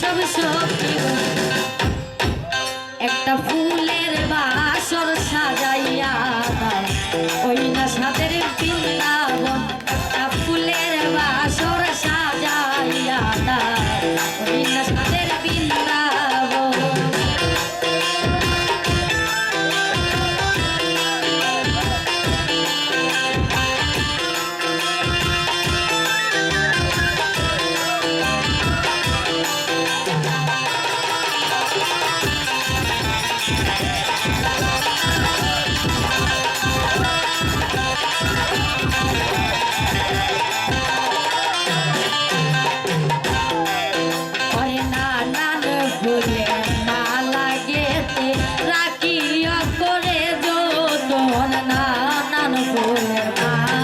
সব একটা ফুলের ফুলে